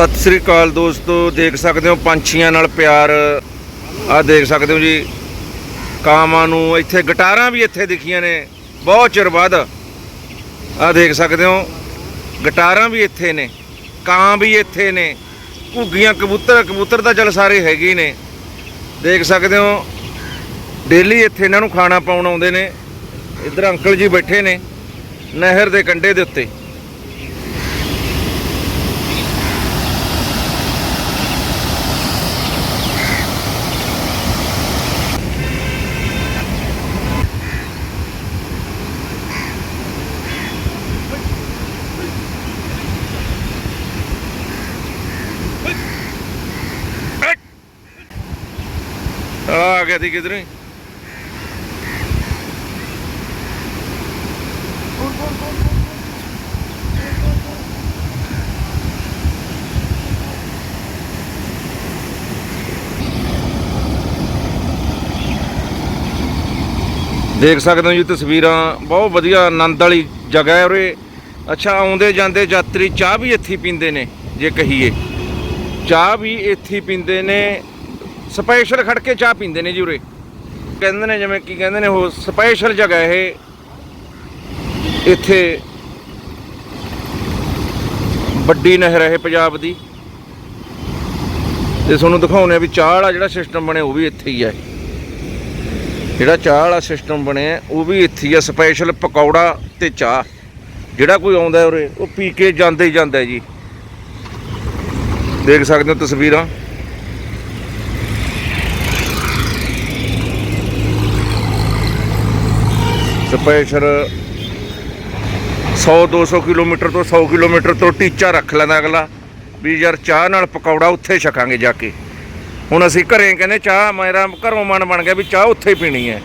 ਸਤਿ ਸ੍ਰੀ ਅਕਾਲ ਦੋਸਤੋ, ਦੇਖ ਸਕਦੇ ਹੋ ਪੰਛੀਆਂ ਨਾਲ ਪਿਆਰ। ਆ ਦੇਖ ਸਕਦੇ ਹੋ ਜੀ, ਕਾਵਾਂ ਨੂੰ ਇੱਥੇ ਗਟਾਰਾਂ ਵੀ ਇੱਥੇ ਦਿਖੀਆਂ ਨੇ, ਬਹੁਤ ਚਿਰ ਬਾਅਦ। ਆ ਦੇਖ ਸਕਦੇ ਹੋ, ਗਟਾਰਾਂ ਵੀ ਇੱਥੇ ਨੇ, ਕਾਂ ਵੀ ਇੱਥੇ ਨੇ, ਘੁੱਗੀਆਂ, ਕਬੂਤਰ ਕਬੂਤਰ ਤਾਂ ਚਲ ਸਾਰੇ ਹੈਗੇ ਨੇ। ਦੇਖ ਸਕਦੇ ਹੋ, ਡੇਲੀ ਇੱਥੇ ਇਹਨਾਂ ਨੂੰ ਖਾਣਾ ਪਾਉਣ ਆਉਂਦੇ ਨੇ। ਇੱਧਰ ਅੰਕਲ ਜੀ ਬੈਠੇ ਨੇ, ਨਹਿਰ ਦੇ ਕੰਢੇ ਦੇ ਉੱਤੇ। ਆ ਗਿਆ ਸੀ ਕਿਧਰੇ ਦੇਖ ਸਕਦੇ ਹੋ ਜੀ ਤਸਵੀਰਾਂ, ਬਹੁਤ ਵਧੀਆ ਆਨੰਦ ਵਾਲੀ ਜਗ੍ਹਾ ਹੈ ਉਰੇ। ਅੱਛਾ, ਆਉਂਦੇ ਜਾਂਦੇ ਯਾਤਰੀ ਚਾਹ ਵੀ ਇੱਥੇ ਪੀਂਦੇ ਨੇ, ਜੇ ਕਹੀਏ। ਚਾਹ ਵੀ ਇੱਥੇ ਪੀਂਦੇ ਨੇ। ਸਪੈਸ਼ਲ ਖੜ ਕੇ ਚਾਹ ਪੀਂਦੇ ਨੇ ਜੀ ਉਰੇ। ਕਹਿੰਦੇ ਨੇ ਜਿਵੇਂ ਕੀ ਕਹਿੰਦੇ ਨੇ ਉਹ ਸਪੈਸ਼ਲ ਜਗ੍ਹਾ ਇਹ। ਇੱਥੇ ਵੱਡੀ ਨਹਿਰ ਹੈ ਪੰਜਾਬ ਦੀ। ਤੇ ਤੁਹਾਨੂੰ ਦਿਖਾਉਂਦੇ ਆ ਵੀ ਚਾਹ ਵਾਲਾ ਜਿਹੜਾ ਸਿਸਟਮ ਬਣਿਆ ਉਹ ਵੀ ਇੱਥੇ ਹੀ ਹੈ ਜਿਹੜਾ ਚਾਹ ਵਾਲਾ ਸਿਸਟਮ ਬਣਿਆ ਉਹ ਵੀ ਇੱਥੇ ਹੀ ਆ, ਸਪੈਸ਼ਲ ਪਕੌੜਾ ਤੇ ਚਾਹ। ਜਿਹੜਾ ਕੋਈ ਆਉਂਦਾ ਉਰੇ, ਉਹ ਪੀ ਕੇ ਜਾਂਦੇ ਹੀ ਜਾਂਦਾ ਜੀ। ਦੇਖ ਸਕਦੇ ਹੋ ਤਸਵੀਰਾਂ। ਸਪੈਸ਼ਲ 100 200 ਕਿਲੋਮੀਟਰ ਤੋਂ 100 ਕਿਲੋਮੀਟਰ ਤੋਂ ਟੀਚਾ ਰੱਖ ਲੈਂਦਾ ਅਗਲਾ, ਵੀ ਯਾਰ ਚਾਹ ਨਾਲ ਪਕੌੜਾ ਉੱਥੇ ਛਕਾਂਗੇ ਜਾ ਕੇ। ਹੁਣ ਅਸੀਂ ਘਰੇ ਕਹਿੰਦੇ, ਚਾਹ ਮੇਰਾ ਘਰੋਂ ਮਨ ਬਣ ਗਿਆ ਵੀ ਚਾਹ ਉੱਥੇ ਪੀਣੀ ਹੈ।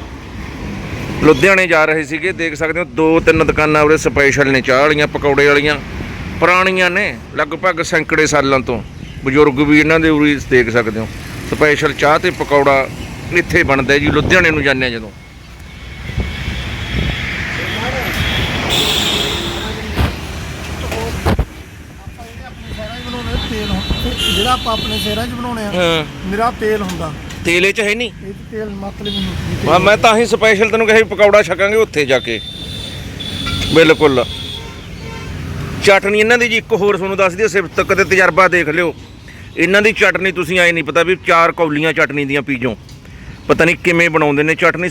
ਲੁਧਿਆਣੇ ਜਾ ਰਹੇ ਸੀਗੇ, ਦੇਖ ਸਕਦੇ ਹੋ, ਦੋ ਤਿੰਨ ਦੁਕਾਨਾਂ ਉਰੇ ਸਪੈਸ਼ਲ ਨੇ, ਚਾਹ ਵਾਲੀਆਂ, ਪਕੌੜੇ ਵਾਲੀਆਂ, ਪੁਰਾਣੀਆਂ ਨੇ, ਲਗਭਗ ਸੈਂਕੜੇ ਸਾਲਾਂ ਤੋਂ। ਬਜ਼ੁਰਗ ਵੀ ਇਹਨਾਂ ਦੇ ਉਰੀ ਦੇਖ ਸਕਦੇ ਹੋ। ਸਪੈਸ਼ਲ ਚਾਹ ਤੇ ਪਕੌੜਾ ਇੱਥੇ ਬਣਦਾ ਜੀ, ਲੁਧਿਆਣੇ ਨੂੰ ਜਾਂਦੇ ਆ ਜਦੋਂ ਸ਼ਹਿਰਾਂ 'ਚ ਬਣਾਉਣੇ ਆ, ਤੇਲ ਹੁੰਦਾ। ਜਿਹੜਾ ਆਪਾਂ ਆਪਣੇ ਸ਼ਹਿਰਾਂ 'ਚ ਬਣਾਉਣੇ ਆ ਹਾਂ। ਨਿਰਾ ਤੇਲ ਹੁੰਦਾ। ਤੇਲੇ ਚ ਹੈ ਨਹੀਂ ਇਹ 'ਚ ਤੇਲ ਮਤਲਬ ਨਹੀਂ ਮੈਂ ਮੈਂ ਤਾਂ ਹੀ ਸਪੈਸ਼ਲ ਤੈਨੂੰ ਕਿਹਾ ਪਕੌੜਾ ਛਕਾਂਗੇ ਉੱਥੇ ਜਾ ਕੇ। ਬਿਲਕੁਲ। ਚਟਨੀ ਇਹਨਾਂ ਦੀ ਜੀ ਇੱਕ ਹੋਰ ਤੁਹਾਨੂੰ ਦੱਸ ਦਿਓ ਸਿਫਤ ਕਦੇ ਤਜਰਬਾ ਦੇਖ ਲਿਓ। ਇਹਨਾਂ ਦੀ ਚਟਨੀ ਤੁਸੀਂ ਆਏ ਨਹੀਂ ਪਤਾ ਵੀ ਚਾਰ ਕੌਲੀਆਂ ਚਟਨੀ ਦੀਆਂ ਪੀਜੋ। ਪਤਾ ਨਹੀਂ ਕਿਵੇਂ ਬਣਾਉਂਦੇ ਨੇ ਚਟਨੀ।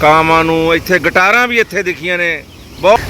ਕਾਵਾਂ ਨੂੰ ਇੱਥੇ ਗਟਾਰਾਂ ਵੀ ਇੱਥੇ ਦਿਖੀਆਂ ਨੇ। ਬਹੁਤ